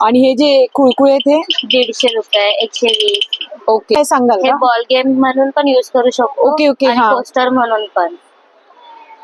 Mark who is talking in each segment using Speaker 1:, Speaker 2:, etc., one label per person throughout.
Speaker 1: आणि हे जे कुळकुळे हे?
Speaker 2: दीडशे रुपये एकशे वीस.
Speaker 1: ओके. काय सांगाल
Speaker 2: हे
Speaker 1: का?
Speaker 2: बॉल गेम म्हणून पण युज करू शकतो.
Speaker 1: ओके, ओके, हा.
Speaker 2: पोस्टर म्हणून पण.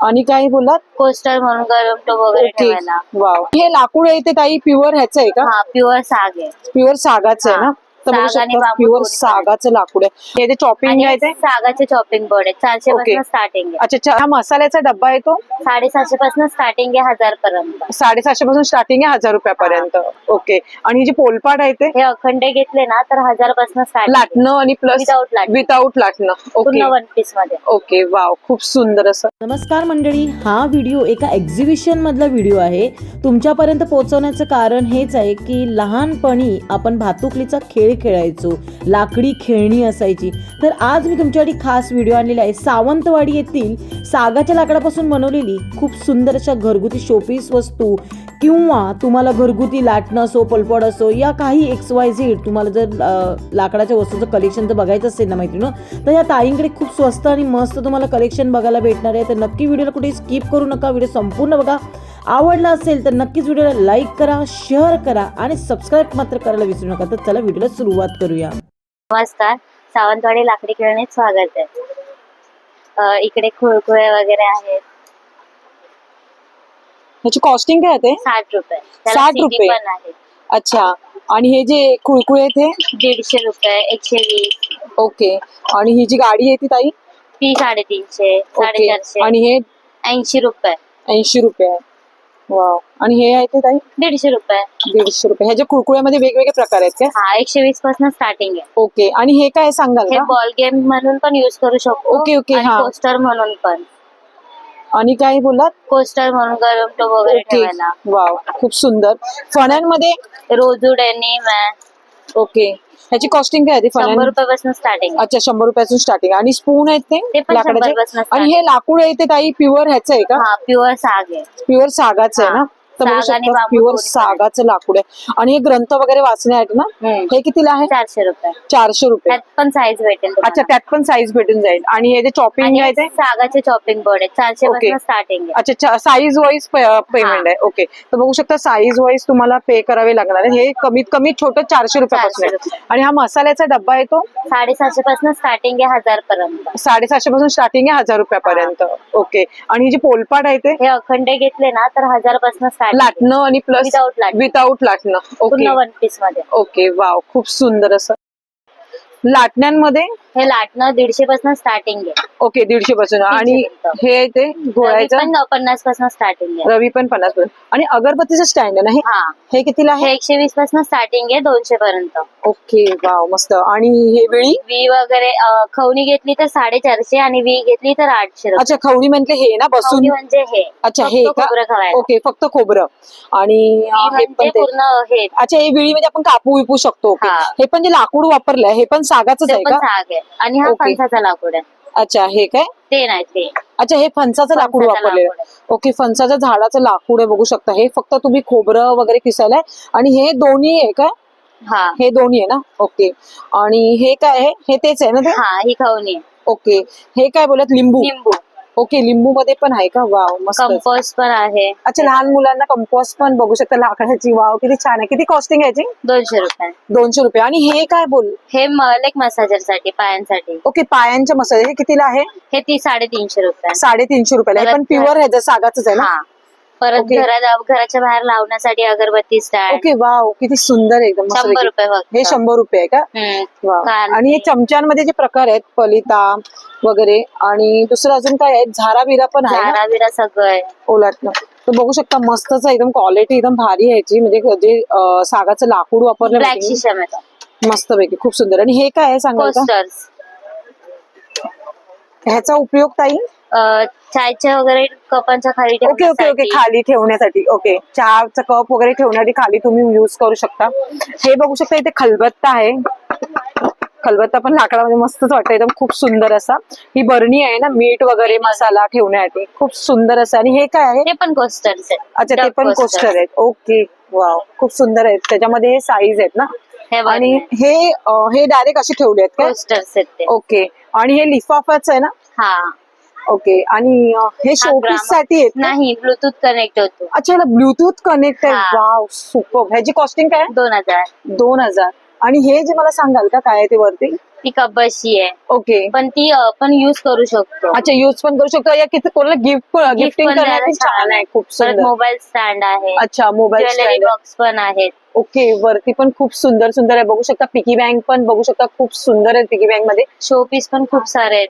Speaker 1: आणि काय बोललात?
Speaker 2: पोस्टर म्हणून गरम टोप वगैरे
Speaker 1: ओके.
Speaker 2: ठेवायला.
Speaker 1: वाव. हे लाकूड आहे ते ताई प्युअर ह्याचं आहे का?
Speaker 2: हा प्युअर साग आहे.
Speaker 1: प्युअर सागाचं आहे ना? बघू शकता प्युअर सागाचं लाकूड आहे. हे ते चॉपिंग आहे ते
Speaker 2: सागाचे चॉपिंग बोर्ड आहे चारशे. पासून स्टार्टिंग आहे.
Speaker 1: अच्छा अच्छा हा मसाल्याचा डब्बा आहे तो?
Speaker 2: साडेसातशे पासून स्टार्टिंग आहे हजार पर्यंत.
Speaker 1: साडेसातशे पासून स्टार्टिंग आहे हजार रुपयापर्यंत. ओके आणि जे पोलपाट आहे ते?
Speaker 2: हे अखंड घेतले ना तर हजारपासून
Speaker 1: लाटणं आणि प्लस
Speaker 2: Without लाटणं.
Speaker 1: विदाऊट लाटणं. ओके
Speaker 2: वन पीसमध्ये.
Speaker 1: ओके वाव खूप सुंदर असं.
Speaker 3: नमस्कार मंडळी हा व्हिडिओ एका एक्झिबिशन मधला व्हिडिओ आहे. तुमच्यापर्यंत पोहोचवण्याचं कारण हेच आहे की लहानपणी आपण भातुकलीचा खेळ खेळायचो लाकडी खेळणी असायची. तर आज मी तुमच्यासाठी खास व्हिडिओ आणलेला आहे. सावंतवाडी येथील सागाच्या लाकडापासून बनवलेली खूप सुंदर अशा घरगुती शोपीस वस्तू. किंवा तुम्हाला घरगुती लाटणं असो पलपड असो या काही एक्स वाय झेड तुम्हाला जर लाकडाच्या वस्तूचं कलेक्शन जर बघायचं असेल ना मैत्रिणी तर या ताईंकडे खूप स्वस्त आणि मस्त तुम्हाला कलेक्शन बघायला भेटणार आहे. तर नक्की व्हिडिओला कुठे स्किप करू नका. व्हिडिओ संपूर्ण बघा. आवडला असेल तर नक्कीच व्हिडिओला लाईक करा शेअर करा आणि सबस्क्राईब मात्र करायला विसरू नका. तर चला व्हिडिओला सुरुवात करूया.
Speaker 2: नमस्कार. सावंतवाडी लाकडी खेळणीत स्वागत आहे. इकडे खुळखुळे वगैरे आहेत.
Speaker 1: ह्याची कॉस्टिंग काय आहे
Speaker 2: साठ रुपये. त्याला
Speaker 1: 60
Speaker 2: CD
Speaker 1: रुपये?
Speaker 2: पण
Speaker 1: अच्छा. आणि हे जे कुळकुळे आहेत हे?
Speaker 2: दीडशे रुपये एकशे वीस.
Speaker 1: ओके. आणि ही जी गाडी आहे ती ताई?
Speaker 2: ती साडेतीनशे
Speaker 1: ओके.
Speaker 2: साडेचारशे.
Speaker 1: आणि हे?
Speaker 2: ऐंशी रुपये.
Speaker 1: ऐंशी रुपये. आहे वाव. आणि हे आहे ते ताई?
Speaker 2: दीडशे रुपये.
Speaker 1: दीडशे रुपये. ह्याच्या कुळकुळ्यामध्ये वेगवेगळे प्रकार आहेत काय?
Speaker 2: हा एकशे वीस पासून स्टार्टिंग आहे.
Speaker 1: ओके. आणि हे काय सांगाल
Speaker 2: हे
Speaker 1: का?
Speaker 2: बॉल गेम म्हणून पण युज करू शकतो.
Speaker 1: ओके, ओके, हा.
Speaker 2: पोस्टर म्हणून पण.
Speaker 1: आणि काय बोललात?
Speaker 2: पोस्टर म्हणून गरम टोप वगैरे
Speaker 1: ओके.
Speaker 2: ठेवायला.
Speaker 1: वाव खूप सुंदर. फण्यांमध्ये?
Speaker 2: रोजू डेनिम आहे
Speaker 1: ओके. ह्याची कॉस्टिंग काय आहे ती
Speaker 2: शंभर
Speaker 1: फण्या
Speaker 2: रुपये पासून स्टार्टिंग
Speaker 1: अच्छा शंभर रुपयापासून स्टार्टिंग आणि स्पून आहेत
Speaker 2: ते?
Speaker 1: ते
Speaker 2: पण
Speaker 1: लाकडाचे?
Speaker 2: 100 पासून
Speaker 1: आणि हे लाकूड आहे ते ताई प्युअर ह्याचं आहे का?
Speaker 2: हा प्युअर साग आहे.
Speaker 1: प्युअर सागाचं आहे. ना? तर बघू शकता प्युअर. सागाचं लाकूड आहे. आणि हे ग्रंथ वगैरे वाचण्यासाठी ना
Speaker 2: हम्म.
Speaker 1: हे कितीला आहे?
Speaker 2: चारशे रुपये.
Speaker 1: चारशे रुपये.
Speaker 2: त्यात पण साईज भेटेल तुम्हाला.
Speaker 1: अच्छा त्यात पण साईज भेटून जाईल. आणि हे जे चॉपिंग आहे
Speaker 2: आणि
Speaker 1: ते
Speaker 2: सागाचे चॉपिंग बोर्ड आहे चारशे
Speaker 1: ओके.
Speaker 2: पासून स्टार्टिंग आहे.
Speaker 1: अच्छा साईज वाईज पेमेंट आहे. ओके तर बघू शकता साईज वाईज तुम्हाला पे करावे लागणार आहे हे कमीत कमी छोटं चारशे रुपयापासून
Speaker 2: चारशे
Speaker 1: आहे. आणि हा मसाल्याचा डब्बा आहे तो?
Speaker 2: साडेसातशे पासून स्टार्टिंग आहे हजार पर्यंत
Speaker 1: साडेसातशे पासून स्टार्टिंग आहे हजार रुपयापर्यंत. ओके आणि ही जी पोलपाट आहे ते?
Speaker 2: हे अखंड घेतले ना तर हजारपासून
Speaker 1: लाटणं आणि प्लस
Speaker 2: Without लाटणं.
Speaker 1: विदाऊट लाटणं. ओके
Speaker 2: वन पीसमध्ये.
Speaker 1: ओके वाव खूप सुंदर असं. लाटण्यांमध्ये?
Speaker 2: हे लाटणं दीडशे पासून स्टार्टिंग आहे.
Speaker 1: ओके दीडशे पासून. आणि. हे ते घोळायचं
Speaker 2: पण पन्नासपासून स्टार्टिंग आहे.
Speaker 1: रवी पण पन्नासपासून. आणि अगरबत्तीचं स्टँड आहे ना हे?
Speaker 2: हा.
Speaker 1: हे कितीला
Speaker 2: हे
Speaker 1: आहे
Speaker 2: एकशे वीसपासून स्टार्टिंग आहे दोनशे पर्यंत.
Speaker 1: ओके वाव मस्त. आणि हे वेळी?
Speaker 2: वी वगैरे अं, खवणी घेतली तर साडेचारशे आणि वी घेतली तर आठशे रुपये.
Speaker 1: अच्छा खवणी म्हटले हे ना बसून?
Speaker 2: म्हणजे हे.
Speaker 1: अच्छा
Speaker 2: फक्त
Speaker 1: हे
Speaker 2: खोबरं
Speaker 1: का
Speaker 2: खवायला.
Speaker 1: ओके फक्त खोबरं. आणि
Speaker 2: वी
Speaker 1: हे पण
Speaker 2: म्हणजे
Speaker 1: ते
Speaker 2: पूर्ण हे.
Speaker 1: अच्छा हे विळी म्हणजे आपण कापू विपू शकतो ओके.
Speaker 2: हा.
Speaker 1: हे पण जे लाकूड वापरलंय हे पण सागाचंच
Speaker 2: ते
Speaker 1: आहे
Speaker 2: पण
Speaker 1: का?
Speaker 2: साग आहे. आणि हा
Speaker 1: ओके.
Speaker 2: फणसाचा लाकूड आहे.
Speaker 1: अच्छा हे काय?
Speaker 2: ते नाही ते.
Speaker 1: अच्छा हे फणसाचं लाकूड
Speaker 2: फणसाचं
Speaker 1: वापरलेलं. ओके फणसाच्या झाडाचं लाकूड आहे बघू शकता. हे फक्त तुम्ही खोबरं वगैरे किसायला आणि हे दोन्ही आहे का?
Speaker 2: हा.
Speaker 1: हे दोन्ही आहे ना? ओके. आणि हे काय आहे? हे तेच आहे ना ते?
Speaker 2: हा ही खवणी आहे.
Speaker 1: ओके. हे काय बोलत? लिंबू.
Speaker 2: लिंबू.
Speaker 1: ओके लिंबू मध्ये पण आहे का? वाव मस्त
Speaker 2: कंपोस्ट पण आहे.
Speaker 1: अच्छा लहान मुलांना कंपोस्ट पण बघू शकता. लाकडाची वाव किती छान आहे. किती कॉस्टिंग आहे याची?
Speaker 2: दोनशे रुपये.
Speaker 1: दोनशे रुपये. आणि हे काय बोल?
Speaker 2: हे लेग मसाजरसाठी पायांसाठी.
Speaker 1: ओके पायांच्या मसाले हे कितीला आहे?
Speaker 2: हे ती साडेतीनशे रुपये.
Speaker 1: साडेतीनशे रुपयाला हे पण प्युअर ह्याचं सागाच आहे ना?
Speaker 2: हा. परत
Speaker 1: ओके.
Speaker 2: घरात घराच्या बाहेर लावण्यासाठी अगरबत्ती स्टँड
Speaker 1: ओके वाव किती सुंदर आहे एकदम मस्त
Speaker 2: शंभर
Speaker 1: पैकी.
Speaker 2: रुपये फक्त.
Speaker 1: हे शंभर रुपये आहे का?
Speaker 2: हम्म.
Speaker 1: वाव.
Speaker 2: कांदे.
Speaker 1: आणि हे चमच्यांमध्ये जे प्रकार आहेत पलिता वगैरे आणि दुसरं अजून काय आहे? झारा बिरा पण आहे ना?
Speaker 2: बिरा सगळं आहे.
Speaker 1: ओलाटणं. तर बघू शकता मस्तच आहे. एकदम क्वालिटी एकदम भारी आहे याची. म्हणजे जे अं, सागाचं लाकूड वापरलं
Speaker 2: ब्लॅक शिशम येतो
Speaker 1: मस्त पैकी. खूप सुंदर. आणि हे काय आहे सांगाल का?
Speaker 2: कोस्टर्स
Speaker 1: ह्याचा उपयोग ताई?
Speaker 2: चायच्या वगैरे कपांच्या खाली
Speaker 1: ओके ओके ओके. खाली ठेवण्यासाठी. ओके. चहाचा कप वगैरे ठेवण्यासाठी खाली तुम्ही युज करू शकता. हे बघू शकता इथे खलबत्ता आहे. खलबत्ता पण लाकडामध्ये मस्तच वाटतं एकदम खूप सुंदर असा. ही बरणी आहे ना मीठ वगैरे मसाला ठेवण्यासाठी खूप सुंदर असं. आणि हे काय आहे?
Speaker 2: ते पण कोस्टर्स आहे
Speaker 1: अच्छा ते पण. कोस्टर आहेत. ओके वाव खूप सुंदर आहेत. त्याच्यामध्ये हे साईज आहेत ना. आणि हे हे डायरेक्ट असे ठेवले आहेत
Speaker 2: कोस्टर्स आहेत
Speaker 1: ओके. आणि हे लिफाफाच आहे ना?
Speaker 2: हा.
Speaker 1: ओके. आणि हे शोपीससाठी आहेत?
Speaker 2: नाही ब्लूटूथ कनेक्ट होतो.
Speaker 1: अच्छा याला ब्लूटूथ कनेक्ट आहे?
Speaker 2: हा.
Speaker 1: वाव सुपर ह्याची कॉस्टिंग काय? आहे?
Speaker 2: दोन हजार.
Speaker 1: दोन हजार. आणि हे जे मला सांगाल का काय आहे ते वरती?
Speaker 2: ती कब्बशी आहे.
Speaker 1: ओके.
Speaker 2: पण ती आपण युज करू शकतो.
Speaker 1: अच्छा युज पण करू शकतो. या किती कोणाला गिफ्ट गिफ्टिंग
Speaker 2: पण
Speaker 1: करण्यासाठी
Speaker 2: द्यायला
Speaker 1: छान आहे. खूप
Speaker 2: परत
Speaker 1: सुंदर.
Speaker 2: मोबाईल स्टँड आहे.
Speaker 1: अच्छा मोबाईल
Speaker 2: ज्वेलरी बॉक्स पण आहेत.
Speaker 1: ओके वरती पण खूप सुंदर सुंदर आहे. बघू शकता पिकी बँक पण बघू शकता खूप सुंदर आहे पिकी बँकमध्ये.
Speaker 2: शोपीस पण खूप सारे आहेत.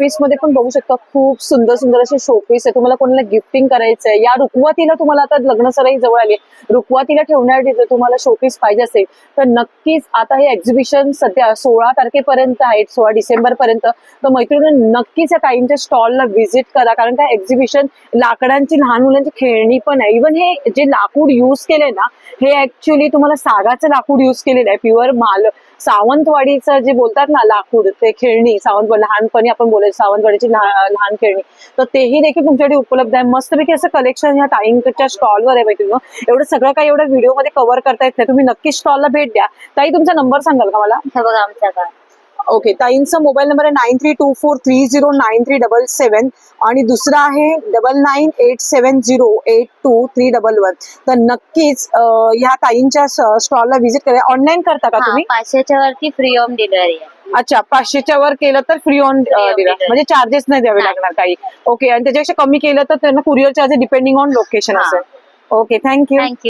Speaker 1: शोपीसमध्ये पण बघू शकता खूप सुंदर सुंदर असे शोपीस आहे. तुम्हाला कोणाला गिफ्टिंग करायचं आहे या रुखवातीला तुम्हाला आता लग्न सराई जवळ आली आहे. रुखवातीला ठेवण्यासाठी जर तुम्हाला शोपीस पाहिजे असेल तर नक्कीच आता हे एक्झिबिशन सध्या सोळा तारखेपर्यंत आहे सोळा डिसेंबर पर्यंत तर मैत्रिणी नक्कीच या ताईंच्या स्टॉलला व्हिजिट करा. कारण का एक्झिबिशन लाकडांची लहान मुलांची खेळणी पण आहे. इव्हन हे जे लाकूड युज केले ना हे ऍक्च्युली तुम्हाला सागाचं लाकूड युज केलेलं आहे. प्युअर माल सावंतवाडीचं जे बोलतात ना लाकूड ते खेळणी सावंतवाडी लहानपणी आपण बोलायचो सावंतवाडीची लहान लहान खेळणी. तर तेही देखील तुमच्याकडे उपलब्ध आहे. मस्तपैकी असं कलेक्शन ह्या ताईंकडच्या स्टॉलवर आहे माहिती एवढं सगळं काही एवढ्या व्हिडिओमध्ये कव्हर करता येत नाही. तुम्ही नक्की स्टॉलला भेट द्या. ताई तुमचा नंबर सांगाल का मला?
Speaker 2: बघा आमचा का
Speaker 1: ओके ताईंचा मोबाईल नंबर आहे nine three two four three zero nine three double seven आणि दुसरा आहे double nine eight seven zero eight two three double one तर नक्कीच ह्या ताईंच्या स्टॉलला व्हिजिट करा. ऑनलाईन करता का तुम्ही?
Speaker 2: पाचशेच्या वरती फ्री होम डिलिव्हरी
Speaker 1: अच्छा पाचशेच्या वर केलं तर फ्री ऑन
Speaker 2: delivery.
Speaker 1: म्हणजे चार्जेस नाही द्यावे. लागणार काही ओके आणि त्याच्यापेक्षा कमी केलं तर त्यांना courier charges depending on location. असेल. Okay thank you
Speaker 2: thank you